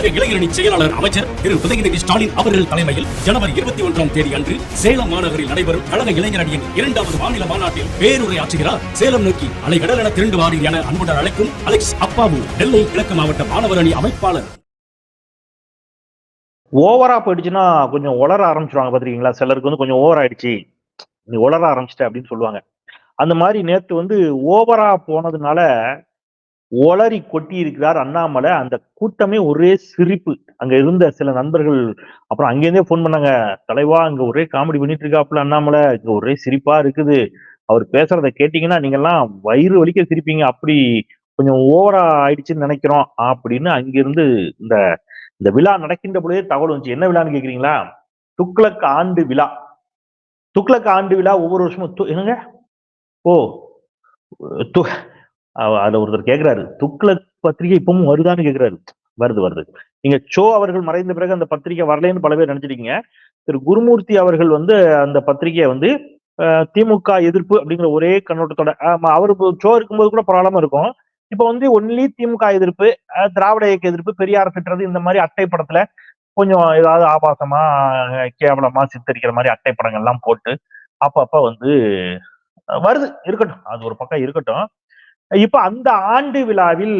கழக இளைஞரணி செயலாளர் அமைச்சர் திரு உதயநிதி ஸ்டாலின் அவர்கள் தலைமையில் ஜனவரி இருபத்தி ஒன்றாம் தேதி அன்று சேலம் மாநகரில் நடைபெறும் கழக இளைஞரணியின் இரண்டாவது மாநில மாநாட்டில் பேருரை ஆற்றுகிறார் சேலம் நோக்கி அலைகடல் என திரண்டு வாரி என அன்புடன் அழைக்கும் அலெக்ஸ் அப்பாவு நெல்லை கிழக்கு மாவட்ட மாணவர் அணி அமைப்பாளர் ஓவரா போயிடுச்சுன்னா கொஞ்சம் உளர ஆரம்பிச்சிருவாங்க பாத்திருக்கீங்களா சிலருக்கு வந்து கொஞ்சம் ஓவர் ஆயிடுச்சு. நீ உளர ஆரம்பிச்சிட்ட அப்படின்னு சொல்லுவாங்க. அந்த மாதிரி நேற்று வந்து ஓவரா போனதுனால ஒளரி கொட்டி இருக்கிறார் அண்ணாமலை. அந்த கூட்டமே ஒரே சிரிப்பு. அங்க இருந்த சில நண்பர்கள் அப்புறம் அங்கேருந்தே ஃபோன் பண்ணாங்க. தலைவா அங்க ஒரே காமெடி பண்ணிட்டு இருக்காப்புல அண்ணாமலை. இங்க ஒரே சிரிப்பா இருக்குது. அவர் பேசுறத கேட்டீங்கன்னா நீங்க எல்லாம் வயிறு வலிக்க சிரிப்பீங்க. அப்படி கொஞ்சம் ஓவரா ஆயிடுச்சுன்னு நினைக்கிறோம். அப்படின்னு அங்கிருந்து இந்த இந்த விழா நடக்கின்ற பொழுதே தகவல் வந்துச்சு. என்ன விழான்னு கேக்குறீங்களா? துக்ளக் ஆண்டு விழா. துக்ளக் ஆண்டு விழா ஒவ்வொரு வருஷமும். து- என்னங்க? ஓ அதுல ஒருத்தர் கேக்குறாரு துக்ளக் பத்திரிகை இப்பவும் வருதான்னு கேக்குறாரு. வருது வருது. நீங்க சோ அவர்கள் மறைந்த பிறகு அந்த பத்திரிகை வரலைன்னு பல பேர் நினைச்சிருக்கீங்க திரு குருமூர்த்தி அவர்கள் வந்து அந்த பத்திரிகையை வந்து திமுக எதிர்ப்பு அப்படிங்கிற ஒரே கண்ணோட்டத்தோட ஆமா, அவரு சோ இருக்கும்போது கூட பரவாயில்லாம இருக்கும். இப்ப வந்து ஒன்லி திமுக எதிர்ப்பு அஹ், திராவிட இயக்க எதிர்ப்பு பெரியார் திட்டுறது இந்த மாதிரி அட்டை படத்துல கொஞ்சம் ஏதாவது ஆபாசமா கேவலமா சித்தரிக்கிற மாதிரி அட்டை படங்கள்லாம் போட்டு அப்பப்ப வந்து வருது இருக்கட்டும். அது ஒரு பக்கம் இருக்கட்டும். இப்ப அந்த ஆண்டு விழாவில்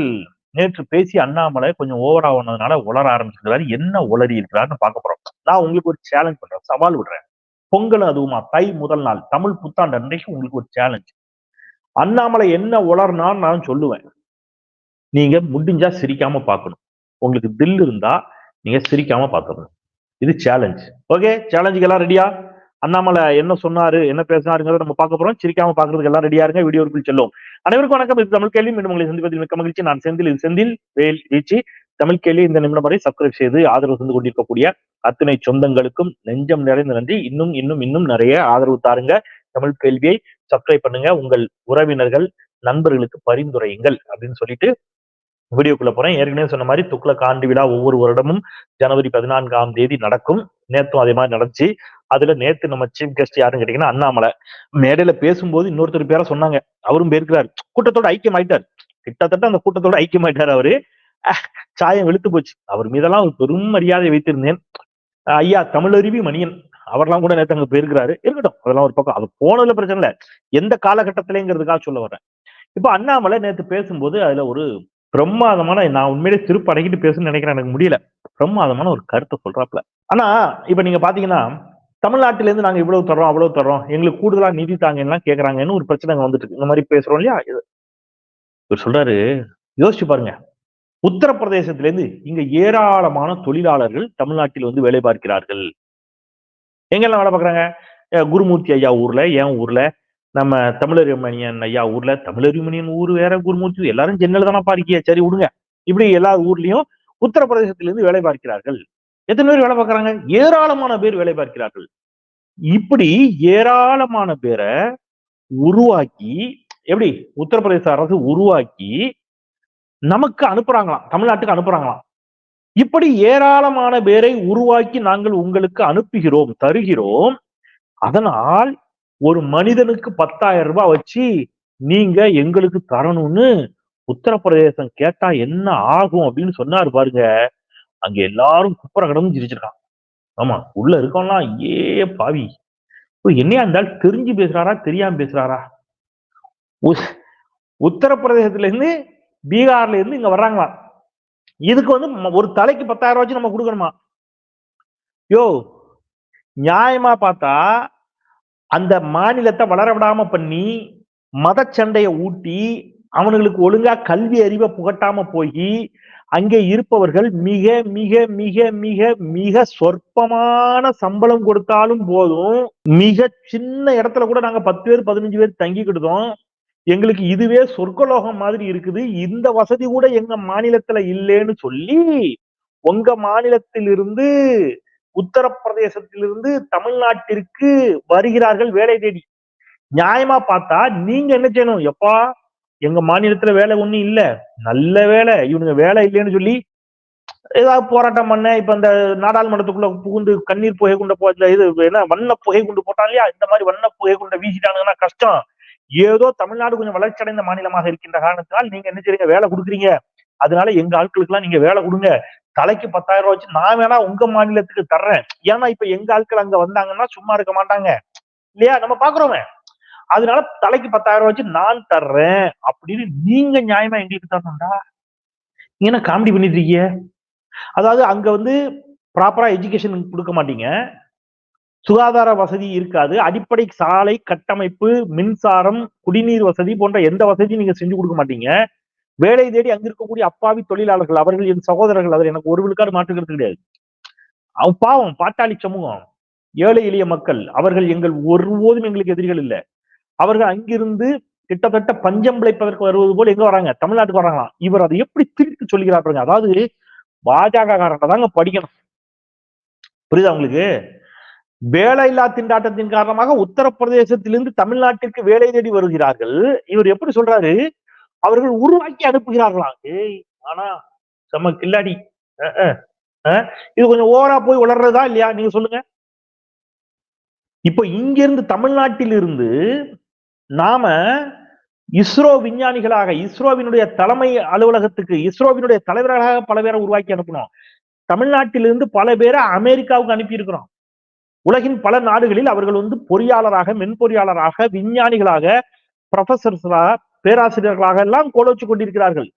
நேற்று பேசி அண்ணாமலை கொஞ்சம் ஓவரா ஆனதுனால உளர ஆரம்பிச்சிருக்கிறாரு என்ன உளறி இருக்கிறாருன்னு பார்க்க போறோம். நான் உங்களுக்கு ஒரு சேலஞ்ச் பண்றேன். சவால் விடுறேன். பொங்கல் அதுவுமா? தை முதல் நாள். தமிழ் புத்தாண்டு அன்றைக்கு உங்களுக்கு ஒரு சேலஞ்ச் அண்ணாமலை என்ன உளர்னான்னு நான் சொல்லுவேன். நீங்க முடிஞ்சா சிரிக்காம பார்க்கணும். உங்களுக்கு தில் இருந்தா நீங்க சிரிக்காம பார்க்கணும் இது சேலஞ்ச் ஓகே சேலஞ்சுக்கு எல்லாம் ரெடியா அண்ணாமலை என்ன சொன்னாரு? என்ன பேசினாருங்கிறத நம்ம பார்க்க போறோம். சிரிக்காம பார்க்கறதுக்கு எல்லாம் ரெடியா இருங்க. வீடியோக்குள் செல்லும் அனைவருக்கும் வணக்கம். இது தமிழ் கேள்வி. மீண்டும் உங்களை சந்திப்பதில் மிக்க மகிழ்ச்சி. நான் செந்தில். இது செந்தில் வேல் வீச்சு. தமிழ் கேள்வி இந்த நிமிடம் வரை சப்ஸ்கிரைப் செய்து ஆதரவு தந்து கொண்டிருக்கக்கூடிய அத்தனை சொந்தங்களுக்கும் நெஞ்சம் நிறைந்த நன்றி. இன்னும் இன்னும் இன்னும் நிறைய ஆதரவு தாருங்க. தமிழ் கேள்வியை சப்ஸ்கிரைப் பண்ணுங்க. உங்கள் உறவினர்கள் நண்பர்களுக்கு பரிந்துரையுங்கள் அப்படின்னு சொல்லிட்டு வீடியோக்குள்ள போறேன். ஏற்கனவே சொன்ன மாதிரி துக்ளக் ஆண்டு விழா ஒவ்வொரு வருடமும் ஜனவரி பதினான்காம் தேதி நடக்கும். நேத்தும் அதே மாதிரி நடந்துச்சு. அதுல நேத்து நம்ம சீஃப் கெஸ்ட் யாருன்னு கேட்டீங்கன்னா அண்ணாமலை. மேடையில பேசும்போது இன்னொருத்தர் பேரை சொன்னாங்க. அவரும் பேருக்கிறார் கூட்டத்தோட ஐக்கியம் ஆயிட்டார் கிட்டத்தட்ட அந்த கூட்டத்தோட ஐக்கியம் ஆயிட்டார் அவரு சாயம் வெளுத்து போச்சு. அவர் மீதெல்லாம் ஒரு பெரும் மரியாதை வைத்திருந்தேன். ஐயா தமிழருவி மணியன். அவர்லாம் கூட நேத்து அங்க போயிருக்கிறாரு. இருக்கட்டும் அதெல்லாம் ஒரு பக்கம். அது போனதுல பிரச்சனை இல்ல. எந்த காலகட்டத்திலேங்கிறதுக்காக சொல்ல வர்றேன் இப்ப அண்ணாமலை நேத்து பேசும்போது அதுல ஒரு பிரமாதமான நான் உண்மையிலே திருப்பு அடக்கிட்டு பேசணும்னு நினைக்கிறேன் எனக்கு முடியல. பிரமாதமான ஒரு கருத்தை சொல்றாப்ல ஆனா இப்ப நீங்க பாத்தீங்கன்னா தமிழ்நாட்டிலேருந்து இருந்து நாங்க இவ்வளவு தர்றோம் அவ்வளவு தர்றோம். எங்களுக்கு கூடுதலாக நிதி தாங்கலாம் கேட்குறாங்கன்னு ஒரு பிரச்சனை வந்துட்டு இருக்கு இந்த மாதிரி பேசுறோம் இல்லையா? இது இவர் சொல்றாரு யோசிச்சு பாருங்க. உத்தரப்பிரதேசத்துல இருந்து இங்க ஏராளமான தொழிலாளர்கள் தமிழ்நாட்டில் வந்து வேலை பார்க்கிறார்கள். எங்கெல்லாம் வேலை பார்க்கறாங்க? குருமூர்த்தி ஐயா ஊர்ல என் ஊர்ல நம்ம தமிழரிமணியன் ஐயா ஊர்ல தமிழரிமணியன் ஊர் வேற குருமூர்த்தி எல்லாரும் ஜென்னல் தானே பார்க்கிய சரி விடுங்க. இப்படி எல்லா ஊர்லயும் உத்தரப்பிரதேசத்திலிருந்து வேலை பார்க்கிறார்கள். எத்தனை பேர் வேலை பார்க்கறாங்க? ஏராளமான பேர் வேலை பார்க்கிறார்கள். இப்படி ஏராளமான பேரை உருவாக்கி எப்படி? உத்தரப்பிரதேச அரசு உருவாக்கி நமக்கு அனுப்புறாங்களாம். தமிழ்நாட்டுக்கு அனுப்புறாங்களாம். இப்படி ஏராளமான பேரை உருவாக்கி நாங்கள் உங்களுக்கு அனுப்புகிறோம் தருகிறோம். அதனால் ஒரு மனிதனுக்கு பத்தாயிரம் ரூபாய் வச்சு நீங்க எங்களுக்கு தரணும்னு உத்தரப்பிரதேசம் கேட்டா என்ன ஆகும் அப்படின்னு சொன்னாரு பாருங்க. அங்க எல்லாரும் குப்புற கடந்து சிரிச்சிருக்கான் ஆமா உள்ள இருக்கோம்னா ஏ பாவி. என்னையா இருந்தாலும் தெரிஞ்சு பேசுறாரா தெரியாம பேசுறாரா? உத்தரப்பிரதேசத்துல இருந்து பீகார்ல இருந்து இங்க வர்றாங்களா? இதுக்கு வந்து ஒரு தலைக்கு பத்தாயிரம் ரூபாய் வச்சு நம்ம கொடுக்கணுமா? யோ நியாயமா பார்த்தா அந்த மாநிலத்தை வளர விடாம பண்ணி மத சண்டையை ஊட்டி அவனுங்களுக்கு ஒழுங்கா கல்வி அறிவை புகட்டாம போய் அங்கே இருப்பவர்கள் மிக மிக மிக மிக மிக சொற்பமான சம்பளம் கொடுத்தாலும் போதும். மிக சின்ன இடத்துல கூட நாங்க பத்து பேர் பதினஞ்சு பேர் தங்கிக்கிட்டோம் எங்களுக்கு இதுவே சொர்க்கலோகம் மாதிரி இருக்குது. இந்த வசதி கூட எங்க மாநிலத்துல இல்லைன்னு சொல்லி உங்க மாநிலத்திலிருந்து உத்தரப்பிரதேசத்திலிருந்து தமிழ்நாட்டிற்கு வருகிறார்கள் வேலை தேடி. நியாயமா பார்த்தா நீங்க என்ன செய்யணும்? எப்பா எங்க மாநிலத்துல வேலை ஒண்ணும் இல்ல. நல்ல வேலை. இவனுங்க வேலை இல்லைன்னு சொல்லி ஏதாவது போராட்டம் பண்ண இப்ப இந்த நாடாளுமன்றத்துக்குள்ள புகுந்து கண்ணீர் புகை குண்ட போ இது என்ன வண்ண புகை குண்டு போட்டான் இல்லையா? இந்த மாதிரி வண்ண புகை குண்ட வீசிட்டானுங்கன்னா கஷ்டம். ஏதோ தமிழ்நாடு கொஞ்சம் வளர்ச்சி அடைந்த மாநிலமாக இருக்கின்ற காரணத்தினால் நீங்க என்ன செய்றீங்க? வேலை கொடுக்குறீங்க. அதனால எங்க ஆட்களுக்கு எல்லாம் நீங்க வேலை கொடுங்க. தலைக்கு பத்தாயிரம் ரூபாய் வச்சு நான் வேணா உங்க மாநிலத்துக்கு தர்றேன். ஏன்னா இப்ப எங்க ஆட்கள் அங்க வந்தாங்கன்னா சும்மா இருக்க மாட்டாங்க. இல்லையா? நம்ம பாக்குறோமே. அதனால தலைக்கு பத்தாயிரம் ரூபாய் வச்சு நான் தர்றேன் அப்படின்னு நீங்க நியாயமா எங்களுக்கு தரணும்டா. நீங்க என்ன காமெடி பண்ணிட்டு இருக்கீங்க? அதாவது அங்க வந்து ப்ராப்பரா எஜுகேஷன் கொடுக்க மாட்டீங்க. சுகாதார வசதி இருக்காது. அடிப்படை சாலை கட்டமைப்பு மின்சாரம் குடிநீர் வசதி போன்ற எந்த வசதியும் நீங்க செஞ்சு கொடுக்க மாட்டீங்க. வேலை தேடி அங்க இருக்கக்கூடிய அப்பாவி தொழிலாளர்கள் அவர்கள் என் சகோதரர்கள் அதில் எனக்கு ஒரு விழுக்காடு மாற்றுக்கிறது கிடையாது. அவன் பாவம் பாட்டாளி சமூகம் ஏழை எளிய மக்கள் அவர்கள் எங்கள் ஒருபோதும் எங்களுக்கு எதிரிகள் இல்லை. அவர்கள் அங்கிருந்து கிட்டத்தட்ட பஞ்சம் பிழைப்பதற்கு வருவது போல் எங்க வராங்க? தமிழ்நாட்டுக்கு வராங்களாம் இவர் அதை எப்படி திருப்பி சொல்லுகிறார் பாருங்க. அதாவது பாஜக காரங்க தாங்க படிக்கணும். புரியுதா உங்களுக்கு? வேலையில்லா திண்டாட்டத்தின் காரணமாக உத்தரப்பிரதேசத்திலிருந்து தமிழ்நாட்டிற்கு வேலை தேடி வருகிறார்கள். இவர் எப்படி சொல்றாரு? அவர்கள் உருவாக்கி அனுப்புகிறார்களாம் ஏய் ஆனா செம்ம கில்லாடி. அஹ், இது கொஞ்சம் ஓவரா போய் வளர்றதா இல்லையா? நீங்க சொல்லுங்க. இப்போ இங்க இருந்து நாம இஸ்ரோ விஞ்ஞானிகளாக இஸ்ரோவினுடைய தலைமை அலுவலகத்துக்கு இஸ்ரோவினுடைய தலைவர்களாக பல பேரை உருவாக்கி அனுப்பணும் தமிழ்நாட்டிலிருந்து பல பேரை அமெரிக்காவுக்கு அனுப்பி இருக்கிறோம் உலகின் பல நாடுகளில் அவர்கள் வந்து பொறியாளராக மென்பொறியாளராக விஞ்ஞானிகளாக ப்ரொஃபசர்ஸாக பேராசிரியர்களாக எல்லாம் கோல வச்சு கொண்டிருக்கிறார்கள்.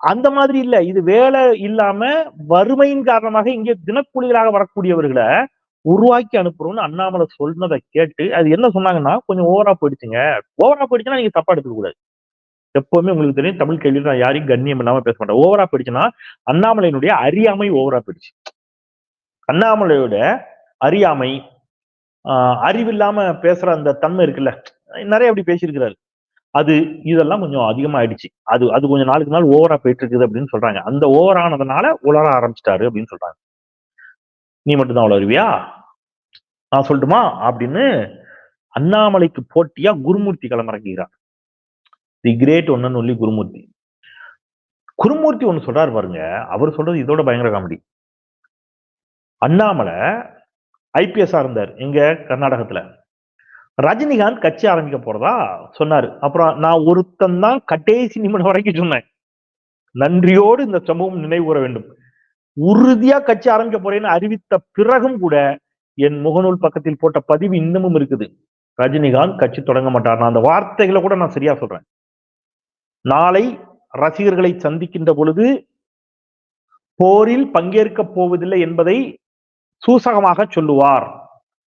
அந்த மாதிரி இல்ல. இது வேலை இல்லாம வறுமையின் காரணமாக இங்கே தினக்கூலிகளாக வரக்கூடியவர்களை உருவாக்கி அனுப்புறோம்னு அண்ணாமலை சொன்னதை கேட்டு அது என்ன சொன்னாங்கன்னா கொஞ்சம் ஓவரா போயிடுச்சுங்க. ஓவரா போயிடுச்சுன்னா நீங்க தப்பா எடுத்துக்க கூடாது. எப்பவுமே உங்களுக்கு தெரியும் தமிழ் கேள்வி நான் யாரையும் கண்ணியம் இல்லாம பேச மாட்டேன். ஓவரா போயிடுச்சுன்னா அண்ணாமலையினுடைய அறியாமை ஓவரா போயிடுச்சு. அண்ணாமலையோட அறியாமை ஆஹ் அறிவில்லாம பேசுற அந்த தன்மை இருக்குல்ல நிறைய அப்படி பேசியிருக்கிறாரு. அது இதெல்லாம் கொஞ்சம் அதிகமாயிடுச்சு. அது அது கொஞ்சம் நாளுக்கு நாள் ஓவரா போயிட்டு இருக்குது அப்படின்னு சொல்றாங்க. அந்த ஓவரானதுனால உலர ஆரம்பிச்சிட்டாரு அப்படின்னு சொல்றாங்க. நீ மட்டும்தான் வருவியா நான் சொல்லட்டுமா? அப்படின்னு அண்ணாமலைக்கு போட்டியா குருமூர்த்தி களமிறங்குகிறார். தி கிரேட் ஒன்னு சொல்லி குருமூர்த்தி. குருமூர்த்தி ஒண்ணு சொல்றாரு பாருங்க. அவர் சொல்றது இதோட பயங்கர காமெடி அண்ணாமலை ஐபிஎஸ்ஆ இருந்தார் எங்க கர்நாடகத்துல. ரஜினிகாந்த் கட்சி ஆரம்பிக்க போறதா சொன்னாரு. அப்புறம் நான் ஒருத்தன் தான் கடைசி நிமிடம் வரைக்கும் சொன்னேன். நன்றியோடு இந்த சம்பவம் நினைவு கூற வேண்டும். உறுதியா கட்சி ஆரம்பிக்க போறேன்னு அறிவித்த பிறகும் கூட என் முகநூல் பக்கத்தில் போட்ட பதிவு இன்னமும் இருக்குது. ரஜினிகாந்த் கட்சி தொடங்க மாட்டார். நான் அந்த வார்த்தைகளை கூட நான் சரியா சொல்றேன். நாளை ரசிகர்களை சந்திக்கின்ற பொழுது போரில் பங்கேற்கப் போவதில்லை என்பதை சூசகமாக சொல்லுவார்.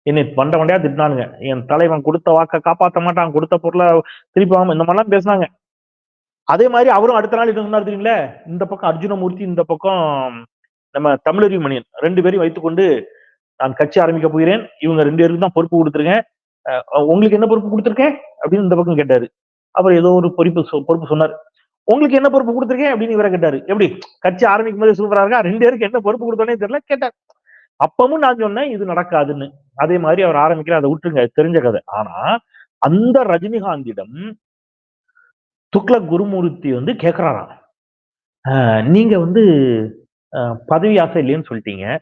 என்னை வண்ட வண்டையா திட்டினானுங்க. என் தலைவன் கொடுத்த வாக்கை காப்பாத்த மாட்டான். கொடுத்த பொருளை திருப்பி இந்த மாதிரிலாம் பேசினாங்க. அதே மாதிரி அவரும் அடுத்த நாள் என்ன சொன்னார் தெரியுங்களே? இந்த பக்கம் அர்ஜுனமூர்த்தி இந்த பக்கம் நம்ம தமிழறிவு மணியன் ரெண்டு பேரையும் வைத்துக்கொண்டு நான் கட்சி ஆரம்பிக்க போகிறேன். இவங்க ரெண்டு பேருக்கும் தான் பொறுப்பு கொடுத்துருக்கேன். அஹ் உங்களுக்கு என்ன பொறுப்பு கொடுத்துருக்கேன்? அப்படின்னு இந்த பக்கம் கேட்டாரு. அவர் ஏதோ ஒரு பொறுப்பு சொ- பொறுப்பு சொன்னார். உங்களுக்கு என்ன பொறுப்பு கொடுத்துருக்கேன்? அப்படின்னு இவரை கேட்டாரு. எப்படி? கட்சி ஆரம்பிக்கும் போது சூப்பரா இருக்கா? ரெண்டு பேருக்கு என்ன பொறுப்பு கொடுத்தோன்னே தெரியல? கேட்டார். அப்பவும் நான் சொன்னேன் இது நடக்காதுன்னு. அதே மாதிரி அவர் ஆரம்பிக்கிற அதை விட்டுருங்க தெரிஞ்ச கதை. ஆனா அந்த ரஜினிகாந்திடம் துக்ளக் குருமூர்த்தி வந்து கேட்கிறாராம் "ஆஹ், நீங்க வந்து பதவி ஆசை இல்லைன்னு சொல்லிட்டீங்க.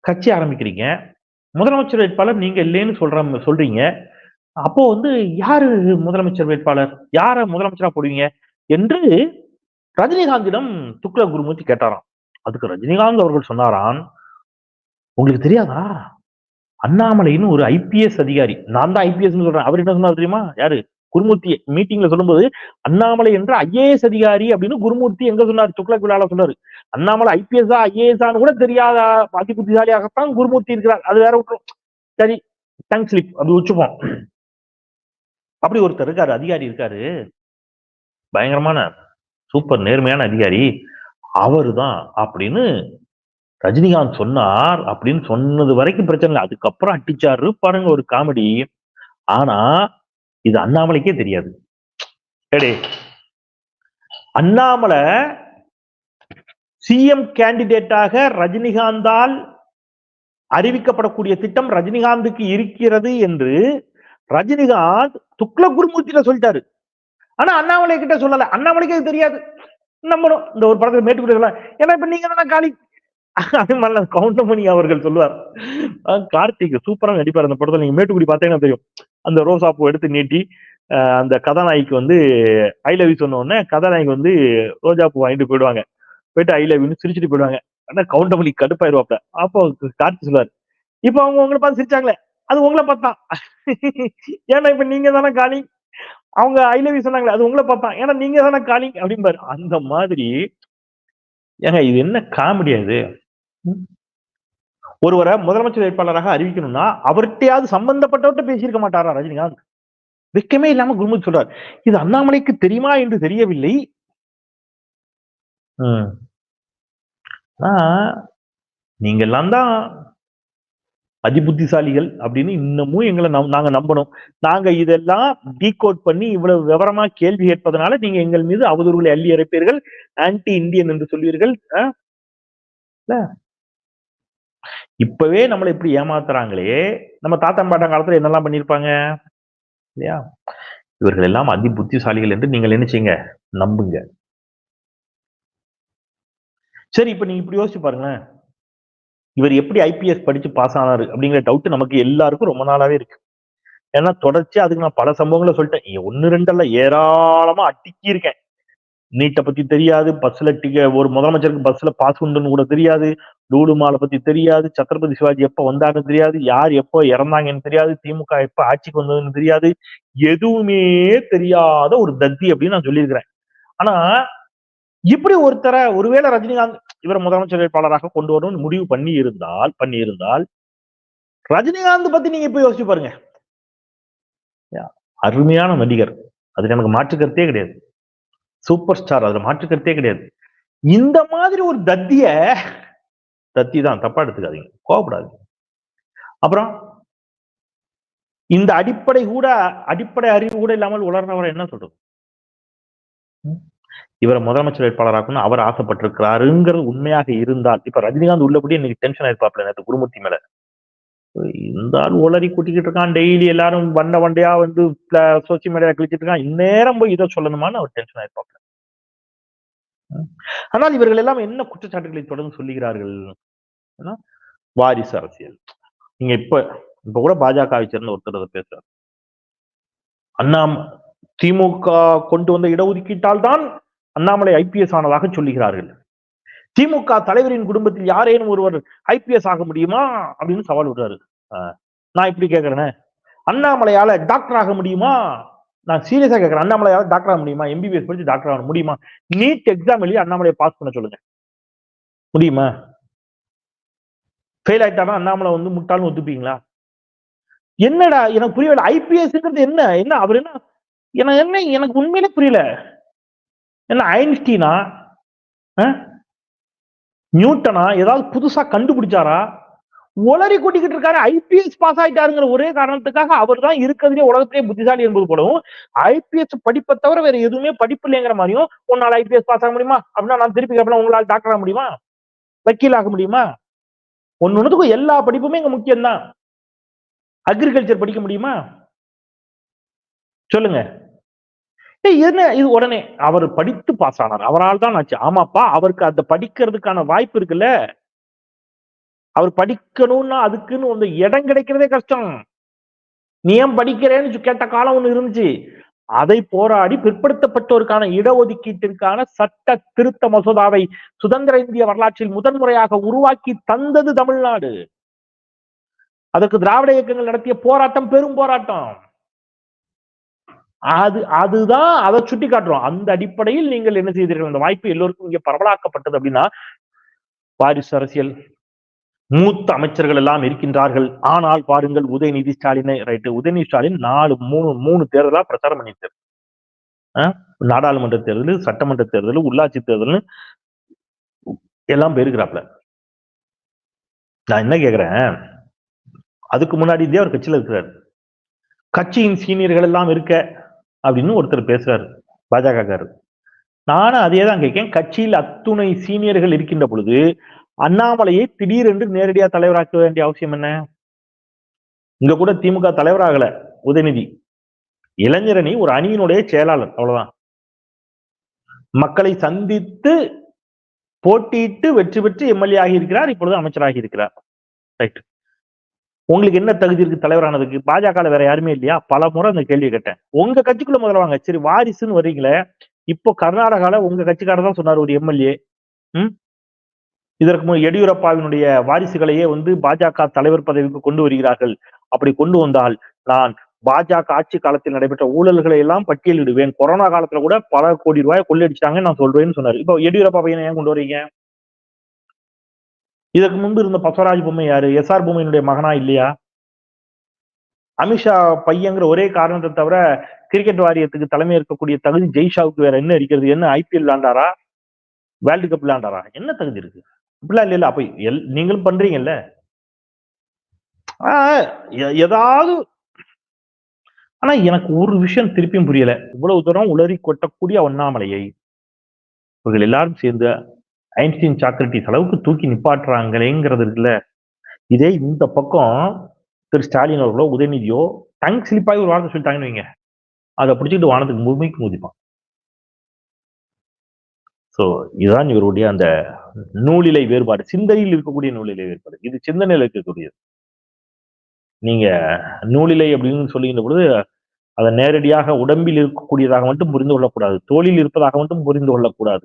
கட்சி ஆரம்பிக்கிறீங்க. முதலமைச்சர் வேட்பாளர் நீங்க இல்லைன்னு சொல்ற சொல்றீங்க. அப்போ வந்து யாரு முதலமைச்சர் வேட்பாளர்? யார முதலமைச்சரா போடுவீங்க? என்று ரஜினிகாந்திடம் துக்ல குருமூர்த்தி கேட்டாராம். அதுக்கு ரஜினிகாந்த் அவர்கள் சொன்னாராம் உங்களுக்கு தெரியாதா? அண்ணாமலைன்னு ஒரு ஐபிஎஸ் அதிகாரி. நான் தான் ஐபிஎஸ் சொல்றேன். அவர் என்ன சொன்னார் தெரியுமா? யாரு? குருமூர்த்தி மீட்டிங்ல சொல்லும்போது அண்ணாமலை என்ற ஐஏஎஸ் அதிகாரி அப்படின்னு குருமூர்த்தி எங்க சொன்னார்? துக்ளக் விழால சொன்னாரு. அண்ணாமலை ஐபிஎஸ்ஆ ஐஏஎஸ்ஆன்னு கூட தெரியாத அதி புத்திசாலியாகத்தான் குருமூர்த்தி இருக்கிறார். அது வேற விட்டுரும் சரி டங் ஸ்லிப் அப்படி வச்சுப்போம் அப்படி ஒருத்தர் இருக்காரு அதிகாரி இருக்காரு. பயங்கரமான சூப்பர் நேர்மையான அதிகாரி. அவரு தான் அப்படின்னு ரஜினிகாந்த் சொன்னார் அப்படின்னு சொன்னது வரைக்கும் பிரச்சனை இல்லை. அதுக்கப்புறம் அட்டிச்சாரு பாருங்க ஒரு காமெடி ஆனா இது அண்ணாமலைக்கே தெரியாது. எடே அண்ணாமலை சிஎம் கேண்டிடேட்டாக ரஜினிகாந்தால் அறிவிக்கப்படக்கூடிய திட்டம் ரஜினிகாந்துக்கு இருக்கிறது என்று ரஜினிகாந்த் துக்ல குருமூர்த்தியில சொல்லிட்டாரு. ஆனா அண்ணாமலை கிட்ட சொல்லல. அண்ணாமலைக்கு அது தெரியாது. நம்பணும் இந்த ஒரு படத்துல மேட்டுக்குள்ள ஏன்னா இப்ப நீங்க தானே காலி. அது மாதிரி கவுண்டமணி அவர்கள் சொல்லுவார். கார்த்திக் சூப்பரா நடிப்பார் அந்த படத்துல. நீங்க மேட்டுக்குடி பார்த்தீங்கன்னா தெரியும். அந்த ரோசா பூ எடுத்து நீட்டி அந்த கதாநாயகிக்கு வந்து ஐ லவ் யூ சொன்ன உடனே கதாநாயகி வந்து ரோஜா பூ வாங்கிட்டு போயிடுவாங்க. போயிட்டு ஐ லவ் யூன்னு சிரிச்சுட்டு போயிடுவாங்க. ஆனா கவுண்டமணி கடுப்பாயிருவாப்ல அப்போ கார்த்தி சொல்லுவார் இப்ப அவங்க உங்களை பார்த்து சிரிச்சாங்களே அது உங்களை பார்த்தா? ஏன்னா இப்ப நீங்க தானே காலி. அவங்க ஐ லவ் யூ சொன்னாங்களே அது உங்களை பார்த்தா? ஏன்னா நீங்க தானே காலி அப்படிம்பாரு. அந்த மாதிரி ஏங்க இது என்ன காமெடி அது? ஒருவரை முதலமைச்சர் வேட்பாளராக அறிவிக்கணும்னா அவர்கிட்டயாவது சம்பந்தப்பட்டவர்கிட்ட பேசியிருக்க மாட்டாரா ரஜினிகாந்த்? வெக்கமே இல்லாம குருமுத் சொல்றார். இது அண்ணாமலைக்கு தெரியுமா என்று தெரியவில்லை. நீங்க எல்லாம் தான் அதிபுத்திசாலிகள் அப்படின்னு இன்னமும் எங்களை நம்- நாங்க நம்பணும். நாங்க இதெல்லாம் டீகோட் பண்ணி இவ்வளவு விவரமா கேள்வி கேட்பதனால நீங்க எங்கள் மீது அவதூறுகளை அள்ளி இறைப்பீர்கள். ஆன்டி இந்தியன் என்று சொல்வீர்கள். இல்ல? இப்பவே நம்மளை இப்படி ஏமாத்துறாங்களே. நம்ம தாத்தா பாட்டம் காலத்துல என்னெல்லாம் பண்ணிருப்பாங்க? இல்லையா? இவர்கள் எல்லாம் அதி புத்திசாலிகள் என்று நீங்கள் நினைச்சீங்க. நம்புங்க. சரி இப்ப நீங்க இப்படி யோசிச்சு பாருங்களேன். இவர் எப்படி ஐபிஎஸ் படிச்சு பாஸ் ஆனாரு அப்படிங்கிற டவுட் நமக்கு எல்லாருக்கும் ரொம்ப நாளாவே இருக்கு. ஏன்னா தொடர்ச்சியா அதுக்கு நான் பல சம்பவங்களை சொல்லிட்டேன். ஒன்னு ஒன்னு ரெண்டல்ல ஏராளமா அட்டிக்கி இருக்கேன் நீட்டை பத்தி தெரியாது பஸ்ல டிக்க ஒரு முதலமைச்சருக்கு பஸ்ல பாஸ் உண்டுன்னு கூட தெரியாது. லூடுமாலை பத்தி தெரியாது சத்ரபதி சிவாஜி எப்ப வந்தாங்கன்னு தெரியாது யார் எப்போ இறந்தாங்கன்னு தெரியாது திமுக எப்ப ஆட்சிக்கு வந்ததுன்னு தெரியாது. எதுவுமே தெரியாத ஒரு தத்தி அப்படின்னு நான் சொல்லியிருக்கிறேன். ஆனா இப்படி ஒருத்தரை ஒருவேளை ரஜினிகாந்த் இவர் முதலமைச்சர் வேட்பாளராக கொண்டு வரணும்னு முடிவு பண்ணி இருந்தால் பண்ணி இருந்தால் ரஜினிகாந்த் பத்தி நீங்க இப்ப யோசிச்சு பாருங்க. அருமையான நடிகர். அது எனக்கு மாற்று கருத்தே கிடையாது. சூப்பர் ஸ்டார் அதுல மாற்றுக்கிறதே கிடையாது. இந்த மாதிரி ஒரு தத்திய தத்தி தான் தப்பா எடுத்துக்காதீங்க கோவப்படாதீங்க. அப்புறம் இந்த அடிப்படை கூட அடிப்படை அறிவு கூட இல்லாமல் உலர்ந்தவரை என்ன சொல்றது? இவரை முதலமைச்சர் வேட்பாளராக்கணும் அவர் ஆசைப்பட்டிருக்கிறாருங்கிறது உண்மையாக இருந்தால் இப்ப ரஜினிகாந்த் உள்ளபடி இன்னைக்கு டென்ஷன் ஆயிருப்பாப்ல நேற்று குருமூர்த்தி மேல. இந்த ஆள் உளறி கூட்டிக்கிட்டு இருக்கான். டெய்லி எல்லாரும் வண்ட வண்டையா வந்து சோசியல் மீடியால கழிச்சிட்டு இருக்கான். இந்நேரம் போய் இதை சொல்லணுமான்னு அவர் டென்ஷன் ஆயிருப்பாங்க ஆனால் இவர்கள் எல்லாம் என்ன குற்றச்சாட்டுகளை தொடர்ந்து சொல்லுகிறார்கள்? வாரிசு அரசியல். நீங்க இப்ப இப்ப கூட பாஜகவை சேர்ந்த ஒருத்தர் அதை பேசுறாரு. அண்ணா திமுக கொண்டு வந்த இடஒதுக்கீட்டால் தான் அண்ணாமலை ஐபிஎஸ் ஆனதாக சொல்லுகிறார்கள். திமுக தலைவரின் குடும்பத்தில் யாரேனும் ஒருவர் ஐபிஎஸ் ஆக முடியுமா அப்படின்னு சவால் விடுறாரு. நான் இப்படி கேட்கறேனே அண்ணாமலையால டாக்டர் ஆக முடியுமா? நான் சீரியஸா கேட்கறேன் அண்ணாமலையால டாக்டர் ஆக முடியுமா? எம்பிபிஎஸ் படிச்சு டாக்டர் ஆக முடியுமா? நீட் எக்ஸாம் எழுதி அண்ணாமலையை பாஸ் பண்ண சொல்லுங்க. முடியுமா? ஃபெயில் ஆயிட்டானா அண்ணாமலை வந்து முட்டாள்னு ஒத்துப்பீங்களா? என்னடா எனக்கு புரியல. ஐபிஎஸ்ங்கிறது என்ன? என்ன அவர் என்ன எனக்கு என்ன எனக்கு உண்மையிலே புரியல. என்ன ஐன்ஸ்டீனா? நியூட்டனா ஏதாவது புதுசா கண்டுபிடிச்சாரா? உளறி கூட்டிக்கிட்டு இருக்காரு. ஐபிஎஸ் பாஸ் ஆயிட்டாருங்கிற ஒரே காரணத்துக்காக அவர் தான் இருக்கிறதுலே உலகத்திலேயே புத்திசாலி என்பது போலவும் ஐபிஎஸ் படிப்பை தவிர வேற எதுவுமே படிப்பு இல்லைங்கிற மாதிரியும் உன்னால ஐபிஎஸ் பாஸ் ஆக முடியுமா? அப்படின்னா நான் திருப்பி கேட்பேன் உங்களால் டாக்டர் ஆக முடியுமா? வக்கீல் ஆக முடியுமா ஒன்னொன்னுக்கும் எல்லா படிப்புமே இங்க முக்கியம்தான். அக்ரிகல்ச்சர் படிக்க முடியுமா? சொல்லுங்க. என்ன? இது உடனே அவர் படித்து பாஸ் ஆனார். அவரால் தான் ஆச்சு. ஆமாப்பா அவருக்கு அந்த படிக்கிறதுக்கான வாய்ப்பு இருக்குல்ல? அவர் படிக்கணும்னா அதுக்குன்னு வந்து இடம் கிடைக்கிறதே கஷ்டம். நீ ஏன் படிக்கிறேன்னு கேட்ட காலம் ஒண்ணு இருந்துச்சு. அதை போராடி பிற்படுத்தப்பட்டோருக்கான இடஒதுக்கீட்டிற்கான சட்ட திருத்த மசோதாவை சுதந்திர இந்திய வரலாற்றில் முதன்முறையாக உருவாக்கி தந்தது தமிழ்நாடு. அதற்கு திராவிட இயக்கங்கள் நடத்திய போராட்டம் பெரும் போராட்டம். அது அதுதான் அதை சுட்டி காட்டுறோம். அந்த அடிப்படையில் நீங்கள் என்ன செய்தீர்கள்? அந்த வாய்ப்பு எல்லோருக்கும் இங்கே பரவலாக்கப்பட்டது அப்படின்னா வாரிசு அரசியல் மூத்த அமைச்சர்கள் எல்லாம் இருக்கின்றார்கள். ஆனால் பாருங்கள் உதயநிதி ஸ்டாலினை ரைட்டு உதயநிதி ஸ்டாலின் நாலு மூணு மூணு தேர்தலா பிரச்சாரம் பண்ணிட்டார் நாடாளுமன்ற தேர்தல் சட்டமன்ற தேர்தல் உள்ளாட்சி தேர்தல் எல்லாம் போயிருக்கிறாப்ல நான் என்ன கேக்குறேன்? அதுக்கு முன்னாடி இருந்தே ஒரு கட்சியில இருக்கிறார். கட்சியின் சீனியர்கள் எல்லாம் இருக்க அப்படின்னு ஒருத்தர் பேசுறாரு பாஜகக்காரர் நானும் அதே தான் கேட்கேன் கட்சியில் அத்துணை சீனியர்கள் இருக்கின்ற பொழுது அண்ணாமலையை திடீரென்று நேரடியா தலைவராக்க வேண்டிய அவசியம் என்ன? இங்க கூட திமுக தலைவராகல உதயநிதி. இளைஞரணி ஒரு அணியினுடைய செயலாளர் அவ்வளவுதான். மக்களை சந்தித்து போட்டியிட்டு வெற்றி பெற்று எம்எல்ஏ ஆகி இருக்கிறார் இப்பொழுது அமைச்சராகி இருக்கிறார். ரைட் உங்களுக்கு என்ன தகுதி இருக்கு தலைவரானதுக்கு? பாஜக வேற யாருமே இல்லையா? பல முறை அந்த கேள்வி கேட்டேன். உங்க கட்சிக்குள்ள முதல்ல வாங்க. சரி வாரிசுன்னு வர்றீங்களே இப்போ கர்நாடகால உங்க கட்சிக்காரர் தான் சொன்னார் ஒரு எம்எல்ஏ. ம்? இதற்கு முன் எடியூரப்பாவினுடைய வாரிசுகளையே வந்து பாஜக தலைவர் பதவிக்கு கொண்டு வருகிறார்கள். அப்படி கொண்டு வந்தால் நான் பாஜக ஆட்சி காலத்தில் நடைபெற்ற ஊழல்களை எல்லாம் பட்டியலிடுவேன். கொரோனா காலத்துல கூட பல கோடி ரூபாய் கொள்ளையடிச்சாங்க நான் சொல்றேன்னு சொன்னாரு. இப்போ எடியூரப்பா பையனை ஏன் கொண்டு வரீங்க இதற்கு முன்பு இருந்த பசவராஜ் பொம்மை யாரு? எஸ் ஆர் பொம்மையினுடைய மகனா இல்லையா? அமித்ஷா பையங்கிற ஒரே காரணத்தை தவிர கிரிக்கெட் வாரியத்துக்கு தலைமை இருக்கக்கூடிய தகுதி ஜெய்ஷாவுக்கு வேற என்ன இருக்கிறது? என்ன ஐபிஎல் விளாண்டாரா வேர்ல்டு கப் விளாண்டாரா என்ன தகுதி இருக்கு? இப்படிலாம் இல்ல இல்ல அப்ப எல் நீங்களும் பண்றீங்கல்ல? ஆஹ் ஏதாவது. ஆனா எனக்கு ஒரு விஷயம் திருப்பியும் புரியல. இவ்வளவு தூரம் உளறி கொட்டக்கூடிய அண்ணாமலையை இவர்கள் எல்லாரும் சேர்ந்து ஐன்ஸ்டீன் சாக்ரட்டிஸ் அளவுக்கு தூக்கி நிப்பாட்டுறாங்களேங்கிறது இருக்குல்ல. இதே இந்த பக்கம் திரு ஸ்டாலின் அவர்களோ உதயநிதியோ டங் ஸ்லிப்பாகி ஒரு வார்த்தை சொல்லிட்டாங்கன்னு வைங்க. அதை பிடிச்சிட்டு வானத்துக்கு முழுமைக்கு முதிப்பான் சோ இதுதான் இவருடைய அந்த நூலிலை வேறுபாடு. சிந்தனையில் இருக்கக்கூடிய நூலிலை வேறுபாடு. இது சிந்தனையில் இருக்கக்கூடியது. நீங்க நூலிலை அப்படின்னு சொல்லுகின்ற பொழுது அதை நேரடியாக உடம்பில் இருக்கக்கூடியதாக மட்டும் புரிந்து கொள்ளக்கூடாது. தோளில் இருப்பதாக மட்டும் புரிந்து கொள்ளக்கூடாது.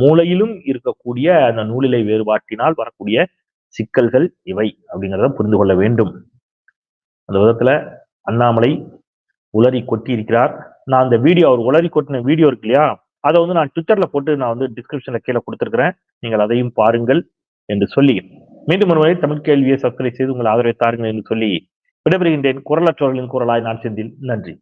மூளையிலும் இருக்கக்கூடிய அந்த நூலிலை வேறுபாட்டினால் வரக்கூடிய சிக்கல்கள் இவை அப்படிங்கிறத புரிந்து கொள்ள வேண்டும். அந்த விதத்துல அண்ணாமலை உளறி கொட்டி இருக்கிறார் நான் அந்த வீடியோ அவர் உளறி கொட்டின வீடியோ இருக்கு இல்லையா? அதை வந்து நான் ட்விட்டர்ல போட்டு நான் வந்து டிஸ்கிரிப்ஷன்ல கீழே கொடுத்துருக்கிறேன். நீங்கள் அதையும் பாருங்கள் என்று சொல்லி மீண்டும் ஒருமுறை தமிழ் கேள்வியை சப்ஸ்கிரைப் செய்து உங்கள் ஆதரவை தாருங்கள் என்று சொல்லி விடைபெறுகின்றேன். குரலற்றவர்களின் குரலாய் நான் செந்தில். நன்றி.